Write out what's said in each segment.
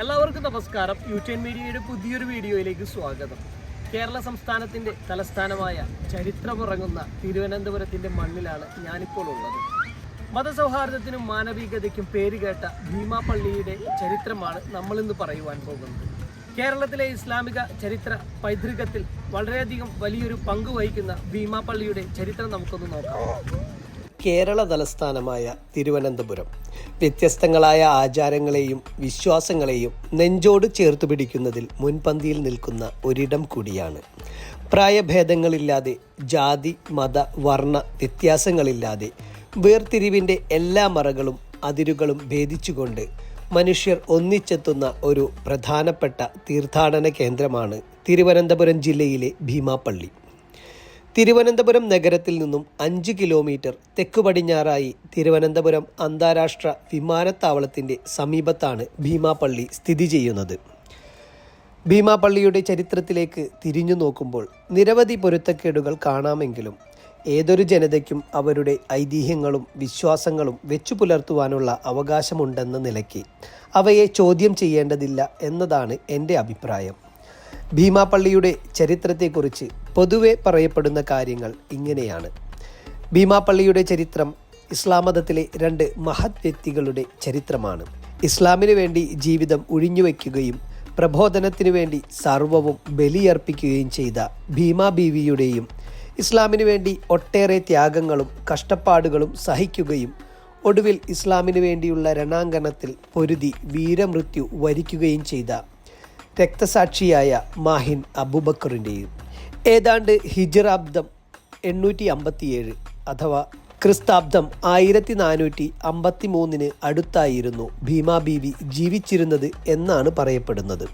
എല്ലാവർക്കും നമസ്കാരം. യൂട്യൂബ് മീഡിയയുടെ പുതിയൊരു വീഡിയോയിലേക്ക് സ്വാഗതം. കേരള സംസ്ഥാനത്തിന്റെ തലസ്ഥാനമായ ചരിത്രമുറങ്ങുന്ന തിരുവനന്തപുരത്തിന്റെ മണ്ണിലാണ് ഞാനിപ്പോൾ ഉള്ളത്. മതസൗഹാർദ്ദത്തിനും മാനവികതയ്ക്കും പേരുകേട്ട ഭീമാപള്ളിയുടെ ചരിത്രമാണ് നമ്മളിന്ന് പറയുവാൻ പോകുന്നത്. കേരളത്തിലെ ഇസ്ലാമിക ചരിത്ര പൈതൃകത്തിൽ വളരെയധികം വലിയൊരു പങ്ക് വഹിക്കുന്ന ഭീമാപള്ളിയുടെ ചരിത്രം നമുക്കൊന്ന് നോക്കാം. കേരള തലസ്ഥാനമായ തിരുവനന്തപുരം. വ്യത്യസ്തങ്ങളായ ആചാരങ്ങളെയും വിശ്വാസങ്ങളെയും നെഞ്ചോട് ചേർത്ത് പിടിക്കുന്നതിൽ മുൻപന്തിയിൽ നിൽക്കുന്ന ഒരിടം കൂടിയാണ്. പ്രായഭേദങ്ങളില്ലാതെ ജാതി മത വർണ വ്യത്യാസങ്ങളില്ലാതെ വേർതിരിവിന്റെ എല്ലാ മറകളും അതിരുകളും ഭേദിച്ചുകൊണ്ട് മനുഷ്യർ ഒന്നിച്ചെത്തുന്ന ഒരു പ്രധാനപ്പെട്ട തീർത്ഥാടന കേന്ദ്രമാണ് തിരുവനന്തപുരം ജില്ലയിലെ ഭീമാപ്പള്ളി തിരുവനന്തപുരം നഗരത്തിൽ നിന്നും അഞ്ച് കിലോമീറ്റർ തെക്കു പടിഞ്ഞാറായി തിരുവനന്തപുരം അന്താരാഷ്ട്ര വിമാനത്താവളത്തിന്റെ സമീപത്താണ് ഭീമാപള്ളി സ്ഥിതി ചെയ്യുന്നത്. ഭീമാപള്ളിയുടെ ചരിത്രത്തിലേക്ക് തിരിഞ്ഞു നോക്കുമ്പോൾ നിരവധി പൊരുത്തക്കേടുകൾ കാണാമെങ്കിലും ഏതൊരു ജനതയ്ക്കും അവരുടെ ഐതിഹ്യങ്ങളും വിശ്വാസങ്ങളും വെച്ചു പുലർത്തുവാനുള്ള അവകാശമുണ്ടെന്ന നിലയ്ക്ക് അവയെ ചോദ്യം ചെയ്യേണ്ടതില്ല എന്നതാണ് എന്റെ അഭിപ്രായം. ഭീമാപള്ളിയുടെ ചരിത്രത്തെക്കുറിച്ച് പൊതുവെ പറയപ്പെടുന്ന കാര്യങ്ങൾ ഇങ്ങനെയാണ്. ഭീമാപ്പള്ളിയുടെ ചരിത്രം ഇസ്ലാം മതത്തിലെ രണ്ട് മഹത് വ്യക്തികളുടെ ചരിത്രമാണ്. ഇസ്ലാമിനു വേണ്ടി ജീവിതം ഒഴിഞ്ഞുവെക്കുകയും പ്രബോധനത്തിനു വേണ്ടി സർവവും ബലിയർപ്പിക്കുകയും ചെയ്ത ഭീമാ ബീവിയുടെയും ഇസ്ലാമിനു വേണ്ടി ഒട്ടേറെ ത്യാഗങ്ങളും കഷ്ടപ്പാടുകളും സഹിക്കുകയും ഒടുവിൽ ഇസ്ലാമിനു വേണ്ടിയുള്ള രണാങ്കണത്തിൽ പൊരുതി വീരമൃത്യു വരിക്കുകയും ചെയ്ത രക്തസാക്ഷിയായ മാഹിൻ അബൂബക്കറിന്റെയും ഏതാണ്ട് ഹിജറാബ്ദം എണ്ണൂറ്റി അമ്പത്തിയേഴ് അഥവാ ക്രിസ്താബ്ദം ആയിരത്തി നാനൂറ്റി അമ്പത്തി മൂന്നിന് അടുത്തായിരുന്നു ഭീമാ ബീവി ജീവിച്ചിരുന്നത് എന്നാണ് പറയപ്പെടുന്നത്.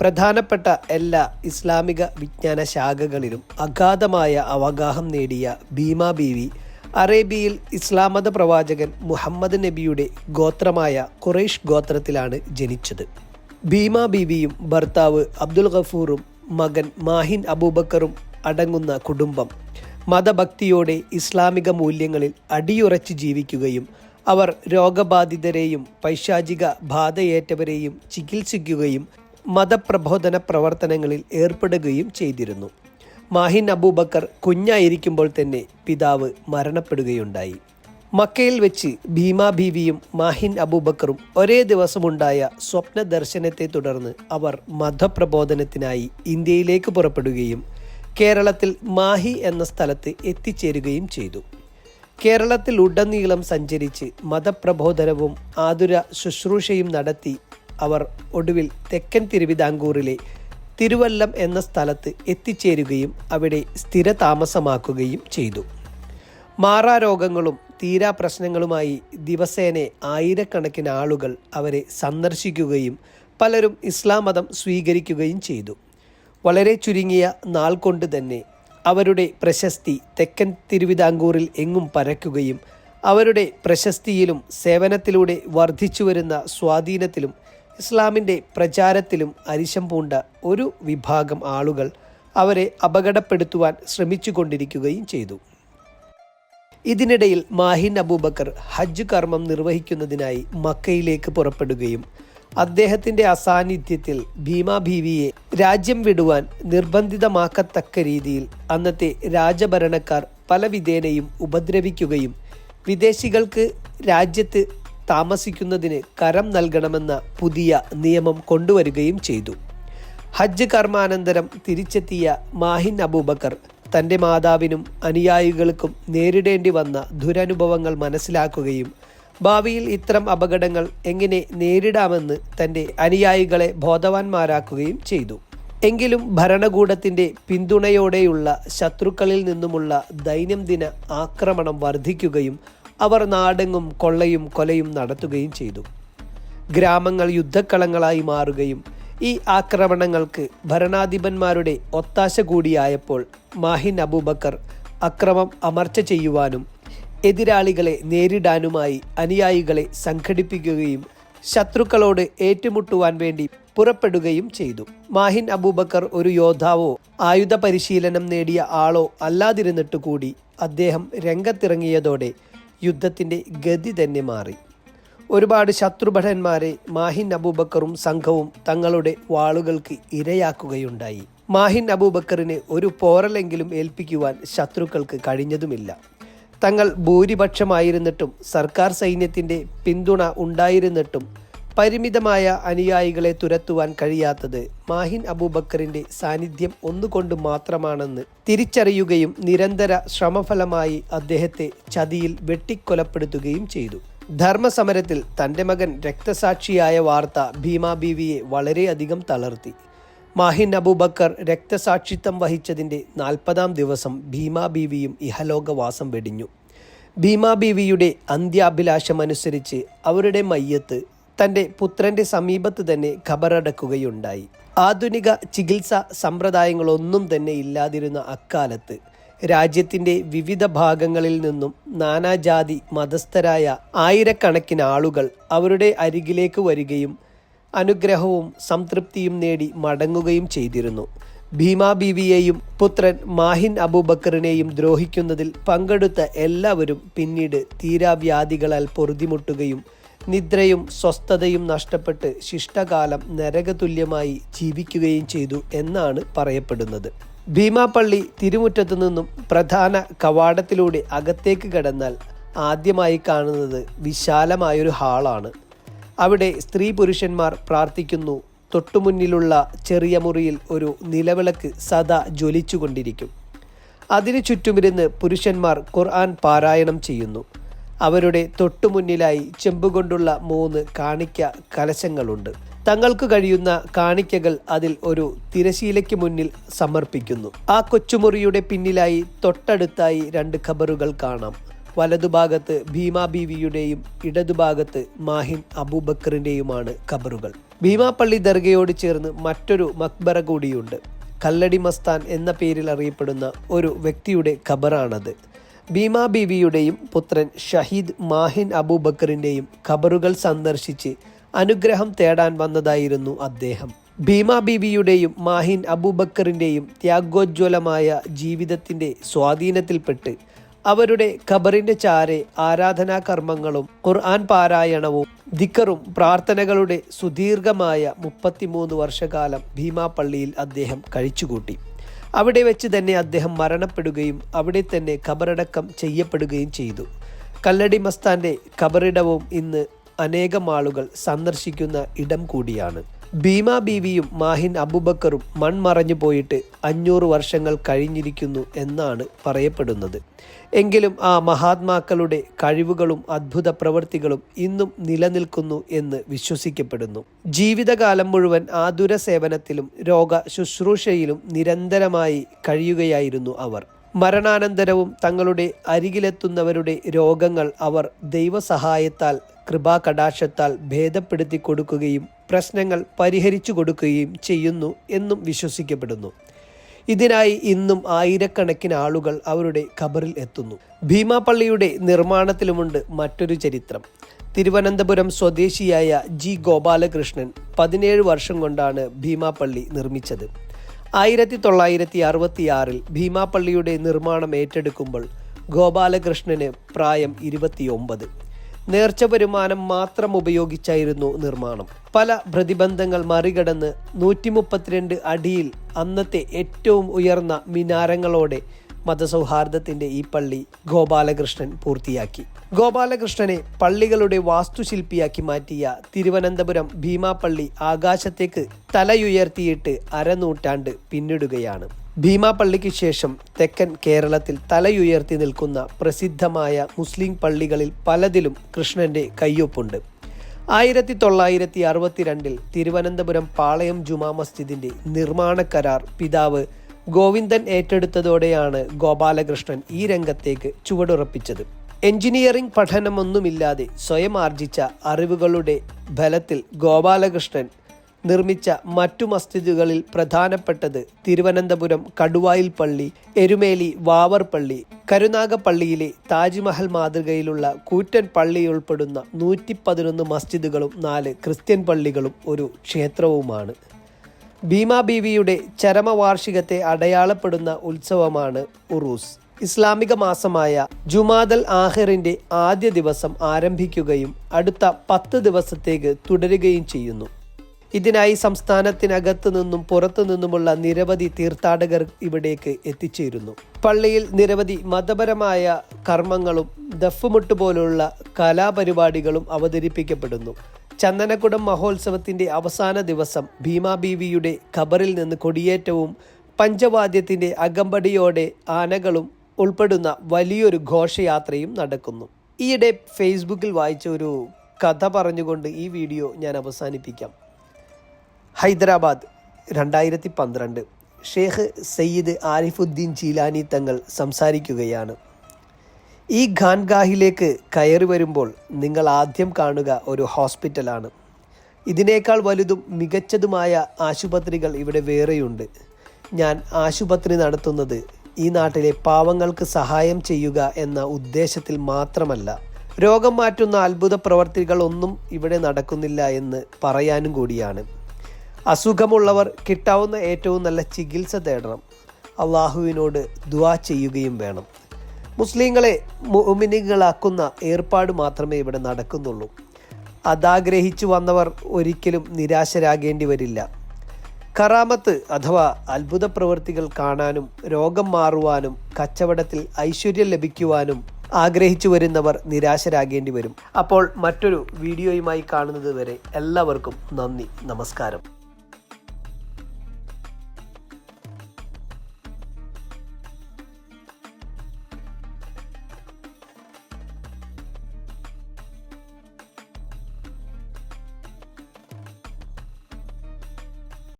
പ്രധാനപ്പെട്ട എല്ലാ ഇസ്ലാമിക വിജ്ഞാന ശാഖകളിലും അഗാധമായ അവഗാഹം നേടിയ ഭീമാ ബീവി അറേബ്യയിൽ ഇസ്ലാം മത പ്രവാചകൻ മുഹമ്മദ് നബിയുടെ ഗോത്രമായ ഖുറൈഷ് ഗോത്രത്തിലാണ് ജനിച്ചത്. ഭീമ ബീവിയും ഭർത്താവ് അബ്ദുൽ ഗഫൂറും മകൻ മാഹിൻ അബൂബക്കറും അടങ്ങുന്ന കുടുംബം. മതഭക്തിയോടെ ഇസ്ലാമിക മൂല്യങ്ങളിൽ അടിയുറച്ച് ജീവിക്കുകയും അവർ രോഗബാധിതരെയും പൈശാചിക ബാധയേറ്റവരെയും ചികിത്സിക്കുകയും മതപ്രബോധന പ്രവർത്തനങ്ങളിൽ ഏർപ്പെടുകയും ചെയ്തിരുന്നു. മാഹിൻ അബൂബക്കർ കുഞ്ഞായിരിക്കുമ്പോൾ തന്നെ പിതാവ് മരണപ്പെടുകയുണ്ടായി. മക്കയിൽ വെച്ച് ഭീമാ ബീവിയും മാഹിൻ അബൂബക്കറും ഒരേ ദിവസമുണ്ടായ സ്വപ്ന ദർശനത്തെ തുടർന്ന് അവർ മതപ്രബോധനത്തിനായി ഇന്ത്യയിലേക്ക് പുറപ്പെടുകയും കേരളത്തിൽ മാഹി എന്ന സ്ഥലത്ത് എത്തിച്ചേരുകയും ചെയ്തു. കേരളത്തിൽ ഉടനീളം സഞ്ചരിച്ച് മതപ്രബോധനവും ആതുര ശുശ്രൂഷയും നടത്തി അവർ ഒടുവിൽ തെക്കൻ തിരുവിതാംകൂറിലെ തിരുവല്ലം എന്ന സ്ഥലത്ത് എത്തിച്ചേരുകയും അവിടെ സ്ഥിരതാമസമാക്കുകയും ചെയ്തു. മാറാരോഗങ്ങളും തീരാപ്രശ്നങ്ങളുമായി ദിവസേന ആയിരക്കണക്കിന് ആളുകൾ അവരെ സന്ദർശിക്കുകയും പലരും ഇസ്ലാം മതം സ്വീകരിക്കുകയും ചെയ്തു. വളരെ ചുരുങ്ങിയ നാൾ കൊണ്ട് തന്നെ അവരുടെ പ്രശസ്തി തെക്കൻ തിരുവിതാംകൂറിൽ എങ്ങും പരക്കുകയും അവരുടെ പ്രശസ്തിയിലും സേവനത്തിലൂടെ വർദ്ധിച്ചു വരുന്ന സ്വാധീനത്തിലും ഇസ്ലാമിന്റെ പ്രചാരത്തിലും അരിശം പൂണ്ട ഒരു വിഭാഗം ആളുകൾ അവരെ അപകടപ്പെടുത്തുവാൻ ശ്രമിച്ചുകൊണ്ടിരിക്കുകയും ചെയ്തു. ഇതിനിടയിൽ മാഹിൻ അബൂബക്കർ ഹജ്ജ് കർമ്മം നിർവഹിക്കുന്നതിനായി മക്കയിലേക്ക് പുറപ്പെടുകയും അദ്ദേഹത്തിന്റെ അസാന്നിധ്യത്തിൽ ഭീമാ ഭീവിയെ രാജ്യം വിടുവാൻ നിർബന്ധിതമാക്കത്തക്ക രീതിയിൽ അന്നത്തെ രാജഭരണക്കാർ പല വിധേനയും ഉപദ്രവിക്കുകയും വിദേശികൾക്ക് രാജ്യത്ത് താമസിക്കുന്നതിന് കരം നൽകണമെന്ന പുതിയ നിയമം കൊണ്ടുവരികയും ചെയ്തു. ഹജ്ജ് കർമാനന്തരം തിരിച്ചെത്തിയ മാഹിൻ അബൂബക്കർ തന്റെ മാതാവിനും അനുയായികൾക്കും നേരിടേണ്ടി വന്ന ദുരനുഭവങ്ങൾ മനസ്സിലാക്കുകയും ഭാവിയിൽ ഇത്തരം അപകടങ്ങൾ എങ്ങനെ നേരിടാമെന്ന് തന്റെ അനുയായികളെ ബോധവാന്മാരാക്കുകയും ചെയ്തു. എങ്കിലും ഭരണകൂടത്തിന്റെ പിന്തുണയോടെയുള്ള ശത്രുക്കളിൽ നിന്നുമുള്ള ദൈനംദിന ആക്രമണം വർദ്ധിക്കുകയും അവർ നാടെങ്ങും കൊള്ളയും കൊലയും നടത്തുകയും ചെയ്തു. ഗ്രാമങ്ങൾ യുദ്ധക്കളങ്ങളായി മാറുകയും ഈ ആക്രമണങ്ങൾക്ക് ഭരണാധിപന്മാരുടെ ഒത്താശ കൂടിയായപ്പോൾ മാഹിൻ അബൂബക്കർ അക്രമം അമർച്ച ചെയ്യുവാനും എതിരാളികളെ നേരിടാനുമായി അനുയായികളെ സംഘടിപ്പിക്കുകയും ശത്രുക്കളോട് ഏറ്റുമുട്ടുവാൻ വേണ്ടി പുറപ്പെടുകയും ചെയ്തു. മാഹിൻ അബൂബക്കർ ഒരു യോദ്ധാവോ ആയുധ പരിശീലനം നേടിയ ആളോ അല്ലാതിരുന്നിട്ട് കൂടി അദ്ദേഹം രംഗത്തിറങ്ങിയതോടെ യുദ്ധത്തിന്റെ ഗതി തന്നെ മാറി. ഒരുപാട് ശത്രുഭടന്മാരെ മാഹിൻ അബൂബക്കറും സംഘവും തങ്ങളുടെ വാളുകൾക്ക് ഇരയാക്കുകയുണ്ടായി. മാഹിൻ അബൂബക്കറിനെ ഒരു പോറലെങ്കിലും ഏൽപ്പിക്കുവാൻ ശത്രുക്കൾക്ക് കഴിഞ്ഞതുമില്ല. തങ്ങൾ ഭൂരിപക്ഷമായിരുന്നിട്ടും സർക്കാർ സൈന്യത്തിന്റെ പിന്തുണ ഉണ്ടായിരുന്നിട്ടും പരിമിതമായ അനുയായികളെ തുരത്തുവാൻ കഴിയാത്തത് മാഹിൻ അബൂബക്കറിന്റെ സാന്നിധ്യം ഒന്നുകൊണ്ട് മാത്രമാണെന്ന് തിരിച്ചറിയുകയും നിരന്തര ശ്രമഫലമായി അദ്ദേഹത്തെ ചതിയിൽ വെട്ടിക്കൊലപ്പെടുത്തുകയും ചെയ്തു. ധർമ്മസമരത്തിൽ തന്റെ മകൻ രക്തസാക്ഷിയായ വാർത്ത ഭീമാ ബീവിയെ വളരെയധികം തളർത്തി. മാഹിൻ അബൂബക്കർ രക്തസാക്ഷിത്വം വഹിച്ചതിന്റെ നാൽപ്പതാം ദിവസം ഭീമാ ബീവിയും ഇഹലോകവാസം വെടിഞ്ഞു. ഭീമാ ബീവിയുടെ അന്ത്യാഭിലാഷമനുസരിച്ച് അവരുടെ മയ്യത്ത് തന്റെ പുത്രന്റെ സമീപത്ത് തന്നെ ഖബറടക്കുകയുണ്ടായി. ആധുനിക ചികിത്സാ സമ്പ്രദായങ്ങളൊന്നും തന്നെ ഇല്ലാതിരുന്ന അക്കാലത്ത് രാജ്യത്തിന്റെ വിവിധ ഭാഗങ്ങളിൽ നിന്നും നാനാജാതി മതസ്ഥരായ ആയിരക്കണക്കിന് ആളുകൾ അവരുടെ അരികിലേക്ക് വരികയും അനുഗ്രഹവും സംതൃപ്തിയും നേടി മടങ്ങുകയും ചെയ്തിരുന്നു. ഭീമാ ബീവിയെയും പുത്രൻ മാഹിൻ അബൂബക്കറിനെയും ദ്രോഹിക്കുന്നതിൽ പങ്കെടുത്ത എല്ലാവരും പിന്നീട് തീരാവ്യാധികളാൽ പൊറുതിമുട്ടുകയും നിദ്രയും സ്വസ്ഥതയും നഷ്ടപ്പെട്ട് ശിഷ്ടകാലം നരകതുല്യമായി ജീവിക്കുകയും ചെയ്തു എന്നാണ് പറയപ്പെടുന്നത്. ഭീമാപ്പള്ളി തിരുമുറ്റത്തു നിന്നും പ്രധാന കവാടത്തിലൂടെ അകത്തേക്ക് കടന്നാൽ ആദ്യമായി കാണുന്നത് വിശാലമായൊരു ഹാളാണ്. അവിടെ സ്ത്രീ പുരുഷന്മാർ പ്രാർത്ഥിക്കുന്നു. തൊട്ടുമുന്നിലുള്ള ചെറിയ മുറിയിൽ ഒരു നിലവിളക്ക് സദാ ജ്വലിച്ചുകൊണ്ടിരിക്കും. അതിനു ചുറ്റുമിരുന്ന് പുരുഷന്മാർ ഖുർആൻ പാരായണം ചെയ്യുന്നു. അവരുടെ തൊട്ടുമുന്നിലായി ചെമ്പുകൊണ്ടുള്ള മൂന്ന് കാണിക്ക കലശങ്ങളുണ്ട്. തങ്ങൾക്ക് കഴിയുന്ന കാണിക്കകൾ അതിൽ ഒരു തിരശീലയ്ക്ക് മുന്നിൽ സമർപ്പിക്കുന്നു. ആ കൊച്ചുമുറിയുടെ പിന്നിലായി തൊട്ടടുത്തായി രണ്ട് ഖബറുകൾ കാണാം. വലതുഭാഗത്ത് ഭീമാ ബീവിയുടെയും ഇടതുഭാഗത്ത് മാഹിൻ അബൂബക്കറിന്റെയുമാണ് ഖബറുകൾ. ഭീമാപ്പള്ളി ദർഗയോട് ചേർന്ന് മറ്റൊരു മക്ബറ കൂടിയുണ്ട്. കല്ലടി മസ്താൻ എന്ന പേരിൽ അറിയപ്പെടുന്ന ഒരു വ്യക്തിയുടെ ഖബറാണത്. ഭീമാ ബീവിയുടെയും പുത്രൻ ഷഹീദ് മാഹിൻ അബൂബക്കറിന്റെയും ഖബറുകൾ സന്ദർശിച്ച് അനുഗ്രഹം തേടാൻ വന്നതായിരുന്നു അദ്ദേഹം. ഭീമ ബീവിയുടെയും മാഹിൻ അബൂബക്കറിന്റെയും ത്യാഗോജ്വലമായ ജീവിതത്തിന്റെ സ്വാധീനത്തിൽപ്പെട്ട് അവരുടെ ഖബറിന്റെ ചാരെ ആരാധനാ കർമ്മങ്ങളും ഖുർആൻ പാരായണവും ദിക്കറും പ്രാർത്ഥനകളുടെ സുദീർഘമായ മുപ്പത്തിമൂന്ന് വർഷകാലം ഭീമാപള്ളിയിൽ അദ്ദേഹം കഴിച്ചുകൂട്ടി. അവിടെ വെച്ച് തന്നെ അദ്ദേഹം മരണപ്പെടുകയും അവിടെ തന്നെ ഖബറടക്കം ചെയ്യപ്പെടുകയും ചെയ്തു. കല്ലടി മസ്താന്റെ ഖബറിടവും ഇന്ന് അനേകം ആളുകൾ സന്ദർശിക്കുന്ന ഇടം കൂടിയാണ്. ഭീമ ബീവിയും മാഹിൻ അബുബക്കറും മൺമറഞ്ഞു പോയിട്ട് അഞ്ഞൂറ് വർഷങ്ങൾ കഴിഞ്ഞിരിക്കുന്നു എന്നാണ് പറയപ്പെടുന്നത്. എങ്കിലും ആ മഹാത്മാക്കളുടെ കഴിവുകളും അത്ഭുത പ്രവൃത്തികളും ഇന്നും നിലനിൽക്കുന്നു എന്ന് വിശ്വസിക്കപ്പെടുന്നു. ജീവിതകാലം മുഴുവൻ ആതുര സേവനത്തിലും രോഗ ശുശ്രൂഷയിലും നിരന്തരമായി കഴിയുകയായിരുന്നു അവർ. മരണാനന്തരവും തങ്ങളുടെ അരികിലെത്തുന്നവരുടെ രോഗങ്ങൾ അവർ ദൈവസഹായത്താൽ കൃപാകടാക്ഷത്താൽ ഭേദപ്പെടുത്തി കൊടുക്കുകയും പ്രശ്നങ്ങൾ പരിഹരിച്ചു കൊടുക്കുകയും ചെയ്യുന്നു എന്നും വിശ്വസിക്കപ്പെടുന്നു. ഇതിനായി ഇന്നും ആയിരക്കണക്കിന് ആളുകൾ അവരുടെ ഖബറിൽ എത്തുന്നു. ഭീമാപള്ളിയുടെ നിർമ്മാണത്തിലുമുണ്ട് മറ്റൊരു ചരിത്രം. തിരുവനന്തപുരം സ്വദേശിയായ ജി ഗോപാലകൃഷ്ണൻ പതിനേഴ് വർഷം കൊണ്ടാണ് ഭീമാപള്ളി നിർമ്മിച്ചത്. ആയിരത്തി തൊള്ളായിരത്തി അറുപത്തിയാറിൽ ഭീമാപ്പള്ളിയുടെ നിർമ്മാണം ഏറ്റെടുക്കുമ്പോൾ ഗോപാലകൃഷ്ണന് പ്രായം ഇരുപത്തിയൊമ്പത്. നേർച്ച വരുമാനം മാത്രം ഉപയോഗിച്ചായിരുന്നു നിർമ്മാണം. പല പ്രതിബന്ധങ്ങൾ മറികടന്ന് നൂറ്റി മുപ്പത്തിരണ്ട് അടിയിൽ അന്നത്തെ ഏറ്റവും ഉയർന്ന മിനാരങ്ങളോടെ മതസൗഹാർദ്ദത്തിന്റെ ഈ പള്ളി ഗോപാലകൃഷ്ണൻ പൂർത്തിയാക്കി. ഗോപാലകൃഷ്ണനെ പള്ളികളുടെ വാസ്തുശില്പിയാക്കി മാറ്റിയ തിരുവനന്തപുരം ഭീമാപ്പള്ളി ആകാശത്തേക്ക് തലയുയർത്തിയിട്ട് അരനൂറ്റാണ്ട് പിന്നിടുകയാണ്. ഭീമാപള്ളിക്ക് ശേഷം തെക്കൻ കേരളത്തിൽ തലയുയർത്തി നിൽക്കുന്ന പ്രസിദ്ധമായ മുസ്ലിം പള്ളികളിൽ പലതിലും കൃഷ്ണന്റെ കയ്യൊപ്പുണ്ട്. ആയിരത്തി തൊള്ളായിരത്തി അറുപത്തിരണ്ടിൽ തിരുവനന്തപുരം പാളയം ജുമാ മസ്ജിദിന്റെ നിർമ്മാണ കരാർ പിതാവ് ഗോവിന്ദൻ ഏറ്റെടുത്തതോടെയാണ് ഗോപാലകൃഷ്ണൻ ഈ രംഗത്തേക്ക് ചുവടുറപ്പിച്ചത്. എഞ്ചിനീയറിംഗ് പഠനമൊന്നുമില്ലാതെ സ്വയം ആർജിച്ച അറിവുകളുടെ ബലത്തിൽ ഗോപാലകൃഷ്ണൻ നിർമ്മിച്ച മറ്റു മസ്ജിദുകളിൽ പ്രധാനപ്പെട്ടത് തിരുവനന്തപുരം കടുവായിൽ പള്ളി എരുമേലി വാവർ പള്ളി കരുനാഗപ്പള്ളിയിലെ താജ്മഹൽ മാതൃകയിലുള്ള കൂറ്റൻ പള്ളി ഉൾപ്പെടുന്ന നൂറ്റി പതിനൊന്ന് മസ്ജിദുകളും നാല് ക്രിസ്ത്യൻ പള്ളികളും ഒരു ക്ഷേത്രവുമാണ്. ഭീമാ ബീവിയുടെ ചരമവാർഷികത്തെ അടയാളപ്പെടുന്ന ഉത്സവമാണ് ഉറൂസ്. ഇസ്ലാമിക മാസമായ ജുമാദൽ ആഹിറിന്റെ ആദ്യ ദിവസം ആരംഭിക്കുകയും അടുത്ത പത്ത് ദിവസത്തേക്ക് തുടരുകയും ചെയ്യുന്നു. ഇതിനായി സംസ്ഥാനത്തിനകത്തു നിന്നും പുറത്തു നിന്നുമുള്ള നിരവധി തീർത്ഥാടകർ ഇവിടേക്ക് എത്തിച്ചേരുന്നു. പള്ളിയിൽ നിരവധി മതപരമായ കർമ്മങ്ങളും ദഫ്മുട്ട് പോലുള്ള കലാപരിപാടികളും അവതരിപ്പിക്കപ്പെടുന്നു. ചന്ദനക്കുടം മഹോത്സവത്തിന്റെ അവസാന ദിവസം ഭീമാ ബീവിയുടെ ഖബറിൽ നിന്ന് കൊടിയേറ്റവും പഞ്ചവാദ്യത്തിന്റെ അകമ്പടിയോടെ ആനകളും ഉൾപ്പെടുന്ന വലിയൊരു ഘോഷയാത്രയും നടക്കുന്നു. ഈയിടെ ഫേസ്ബുക്കിൽ വായിച്ച ഒരു കഥ പറഞ്ഞുകൊണ്ട് ഈ വീഡിയോ ഞാൻ അവസാനിപ്പിക്കാം. ഹൈദരാബാദ് രണ്ടായിരത്തി പന്ത്രണ്ട്. ഷേഖ് സയ്യിദ് ആരിഫുദ്ദീൻ ചീലാനി തങ്ങൾ സംസാരിക്കുകയാണ്. ഈ ഖാൻഗാഹിലേക്ക് കയറി വരുമ്പോൾ നിങ്ങൾ ആദ്യം കാണുക ഒരു ഹോസ്പിറ്റലാണ്. ഇതിനേക്കാൾ വലുതും മികച്ചതുമായ ആശുപത്രികൾ ഇവിടെ വേറെയുണ്ട്. ഞാൻ ആശുപത്രി നടത്തുന്നത് ഈ നാട്ടിലെ പാവങ്ങൾക്ക് സഹായം ചെയ്യുക എന്ന ഉദ്ദേശത്തിൽ മാത്രമല്ല. രോഗം മാറ്റുന്ന അത്ഭുത പ്രവർത്തികളൊന്നും ഇവിടെ നടക്കുന്നില്ല എന്ന് പറയാനും കൂടിയാണ്. അസുഖമുള്ളവർ കിട്ടാവുന്ന ഏറ്റവും നല്ല ചികിത്സ തേടണം. അള്ളാഹുവിനോട് ദുവാ ചെയ്യുകയും വേണം. മുസ്ലിങ്ങളെ മോമിനികളാക്കുന്ന ഏർപ്പാട് മാത്രമേ ഇവിടെ നടക്കുന്നുള്ളൂ. അതാഗ്രഹിച്ചു വന്നവർ ഒരിക്കലും നിരാശരാകേണ്ടി വരില്ല. കറാമത്ത് അഥവാ അത്ഭുത പ്രവൃത്തികൾ കാണാനും രോഗം മാറുവാനും കച്ചവടത്തിൽ ഐശ്വര്യം ലഭിക്കുവാനും ആഗ്രഹിച്ചു വരുന്നവർ നിരാശരാകേണ്ടി വരും. അപ്പോൾ മറ്റൊരു വീഡിയോയുമായി കാണുന്നത് വരെ എല്ലാവർക്കും നന്ദി നമസ്കാരം.